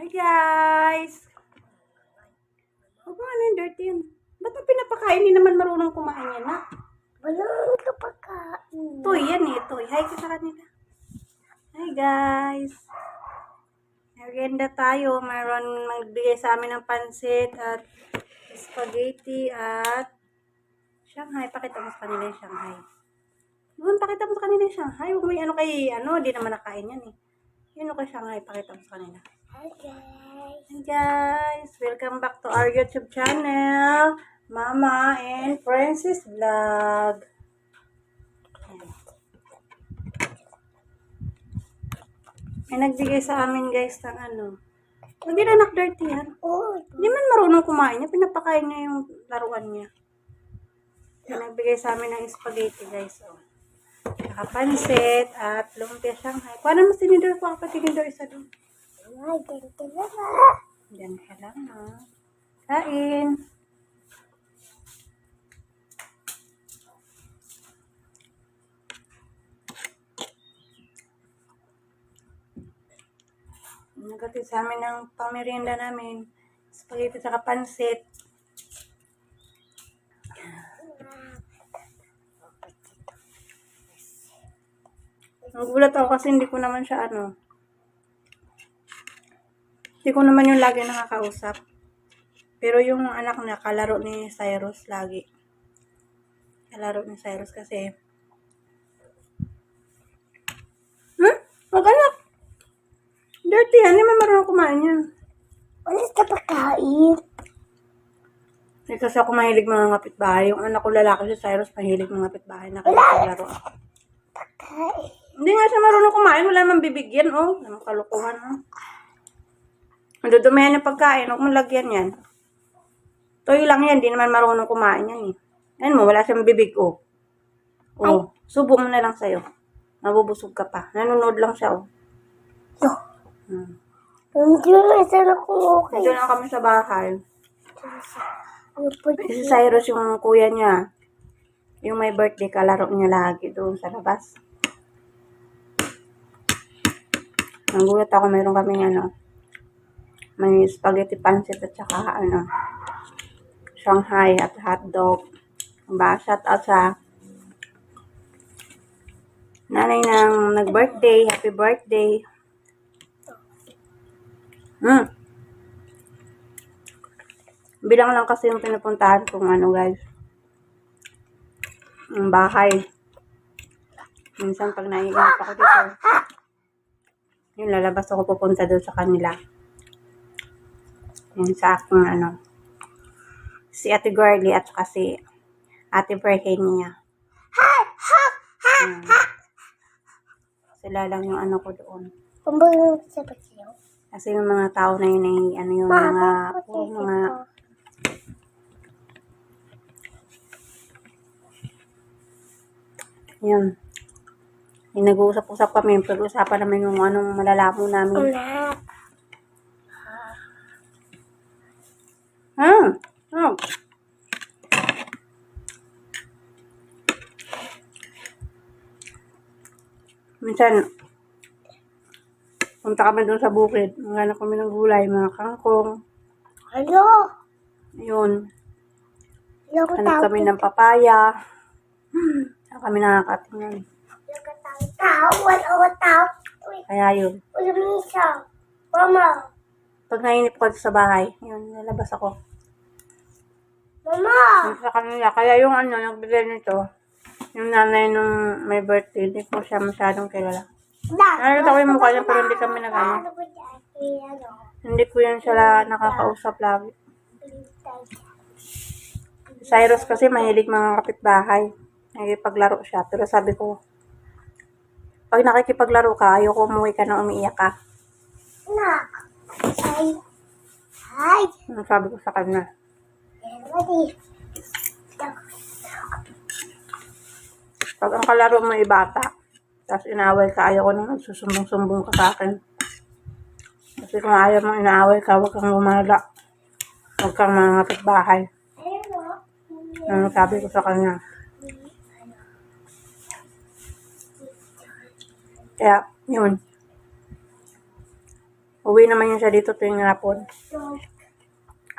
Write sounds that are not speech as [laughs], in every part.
Hi guys! Huwag mo ano yung dirty yan. Ba't ang pinapakain? Hindi naman marunong kumain yan, ha? Walang kapagkain. Toy yan eh, toy. Hi ka sa kanila. Hi guys! Merienda tayo. Mayroon magbigay sa amin ng pansit at spaghetti at Shanghai. Pakita mo sa kanila yung Shanghai. Yun, pakita mo sa kanila yung Shanghai. Huwag mo yung ano kay, ano, di naman nakain yan eh. Yun o kay Shanghai, pakita mo sa kanila. Hi guys. Hi guys! Welcome back to our YouTube channel, Mama and Princess Vlog. May nagbigay sa amin guys ng ano. Hindi na anak dirty yan. Oh, Hindi man marunong kumain niya. Pinapakain niya yung laruan niya. May nagbigay sa amin ng spaghetti guys. Oh. Nakapansit at lumpia Shanghai. Kuha naman sinidor ko ang patinidor isa doon. My ganito na ba? Diyan ka lang, ha? Kain. Nagatid sa amin ng pamerienda namin. Spaghetti sa kapansit. Nagulat ako kasi hindi ko naman siya ano, hindi ko naman yung lagi nakakausap. Pero yung anak niya, kalaro ni Cyrus lagi. Kalaro ni Cyrus kasi. Hmm? Wag anak. Dirty yan. Hindi marunong kumain yan. Walang kapagkain. Eh, kasi ako mahilig mga ngapit bahay. Yung anak ko lalaki si Cyrus mahilig mga ngapit bahay na kaya laro. Kain. Hindi nga siya marunong kumain. Wala naman bibigyan, oh. Ang kalukuhan, oh. Madudumihan yung pagkain. Huwag mong lagyan yan. Toy lang yan. Di naman marunong kumain yan, eh. Ayan mo, wala siyang bibig, oh. Oh, subo mo na lang sa'yo. Mabubusog ka pa. Nanonood lang siya, oh. No. Hmm. Hindi na isa na kung okay. Dito lang kami sa bahay. Ano Si Cyrus yung kuya niya. Yung may birthday, kalaro niya lagi doon sa labas. Nagulat ako, meron kami ano, may spaghetti pancit at saka ano, Shanghai at hotdog. Ba, shout out sa nanay ng nag-birthday. Happy birthday. Hmm. Bilang lang kasi yung pinupuntahan kong ano guys. Yung bahay. Minsan pag naiingat ako dito, yung lalabas ako pupunta doon sa kanila. Yung sa aking ano, si Ate Girlie at saka si Ate Virginia. Hmm. Sila lang yung ano ko doon. Kumbaga sa. Kasi yung mga tao na yun ay, ano yung mga, puro mga, yun. Yung nag-uusap-usap kami, pag-usapan namin yung anong malalaman namin. Una. Hmm. Hmm. Minsan, punta kami doon sa bukid. Maghanap kami ng gulay, mga kangkong. Ano? Yun. Hanap kami ng papaya. Saan kami nakakatingin. Kaya yun. Mama. Pag nainip ko sa bahay, yun, lalabas ako. Mama. Sa kanila. Kaya yung ano, nagbigay nito, yung nanay nung may birthday, hindi ko siya masyadong kilala. Da. Nakita ko yung mukha niya, pero hindi kami nag ano. Ano? Ano? Hindi ko yan siya nakakausap lagi. Cyrus kasi mahilig mga kapitbahay. Nakikipaglaro siya. Pero sabi ko, pag nakikipaglaro ka, ayoko umuwi ka na umiiyak ka. Nak. Hi. Hi. Ano sabi ko sa kanya. Everybody. Pag ang kalaro mo ay bata, tapos inaway ka, ayoko nang nagsusumbong-sumbong ka sa akin. Kasi kung ayaw mong inaaway ka, huwag kang lumala. Huwag kang mga. Hello. Ano sabi ko sa kanya. Kaya, yun. Uwi naman yun siya dito tuwing hapon.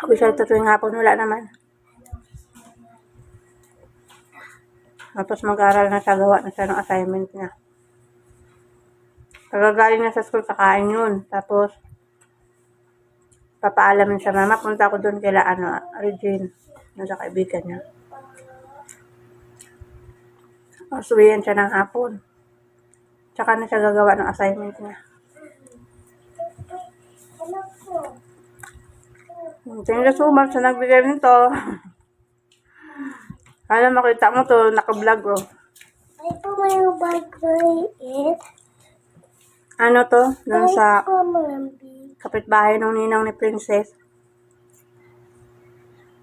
Uwi siya dito tuwing hapon, wala naman. Tapos mag-aral na siya, gawa na siya ng assignment niya. Pagkagaling na sa school, kakain yun. Tapos, papaalamin sa mama, punta ko doon kila, ano, Regine, na sa kaibigan niya. Tapos, uwihan siya ng hapon. Tsaka na siya gagawa ng assignment niya. Thank you so much sa nagbigay nito. [laughs] Sana makita mo to, naka-vlog oh. Ay po may bagay Ano to? Doon sa kapitbahay ng ninang ni Princess.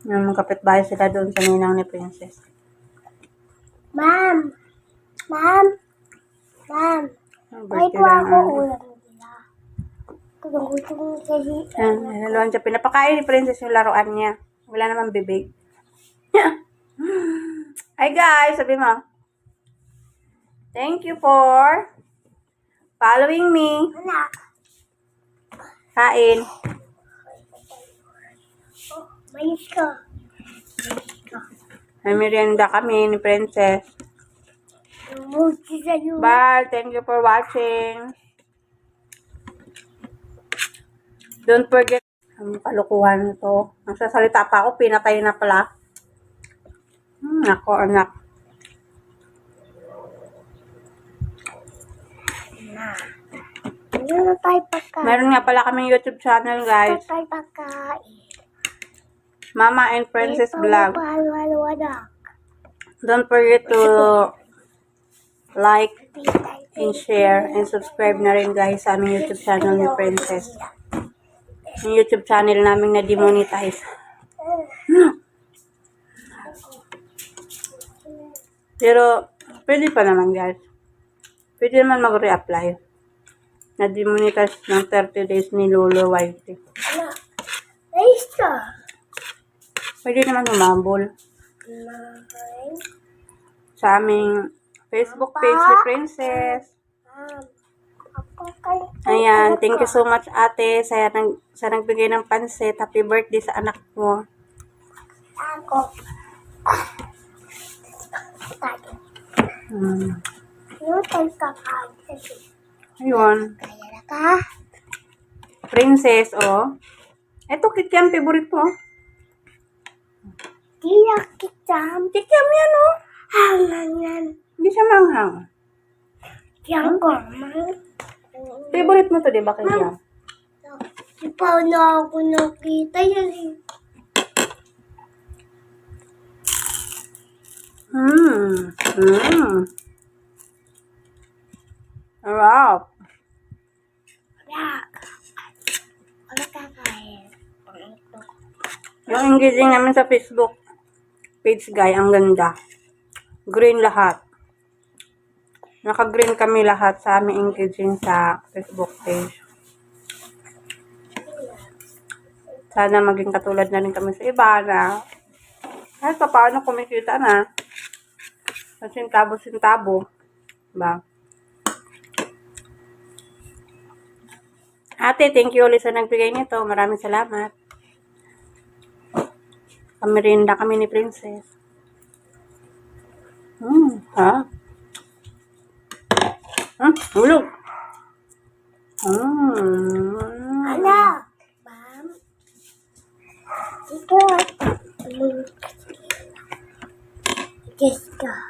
Yung kapitbahay sila doon sa ninang ni Princess. Ma'am. Ma'am. Ma'am. Ay po ako ano. ulam nila. Kung kasi. Yan, naluan siya. Pinapakain ni Princess yung laruan niya. Wala namang bibig. [laughs] Hi guys, sabi mo. Thank you for following me. Kain. Mais ka. May merienda kami ni Princess. Bye. Thank you for watching. Don't forget. Ang kalukuhan to. Ang sasalita pa ako, pinatay na pala. Hmm, ako, anak. Na tayo pagkain? Meron nga pala kaming YouTube channel, guys. tayo pagkain? Mama and Princess Vlog. Halo-halo-halo. Don't forget to like and share and subscribe na rin guys sa aming YouTube channel ni Princess. Yung YouTube channel namin na demonetize. Pero, pwede pa naman guys. Pwede naman mag-reapply. Na-demonetize ng 30 days ni Lolo Whitey. Mais ka. Pwede naman humambol Kumain. sa aming Facebook page ni Princess. Ayan, thank you so much ate sa, nag, sa nagbigay ng pansit. Happy birthday sa anak mo. Ako. Hmm. Ayun. Kaya ka? Princess, oh. Eto, kikiam favorite mo. Di na kita. Kikiam yan, oh. Hangan yan. Hindi siya manghang. Diyan ko, man. Favorite mo to, di ba, kikiam? Di pa na ako nakita yan eh. Hmm. Hmm. Sarap. Yung engaging namin sa Facebook page, guy, ang ganda. Green lahat. Naka-green kami lahat sa aming engaging sa Facebook page. Sana maging katulad na rin kami sa iba na kahit pa paano kumikita na. Sa sintabo-sintabo. Diba? Ate, thank you ulit sa nagbigay nito. Maraming salamat. Kamirinda kami ni Princess. Hmm, ha? Hmm, hulog. Hmm. Ano? Ma'am? Ito. Jessica. Jessica.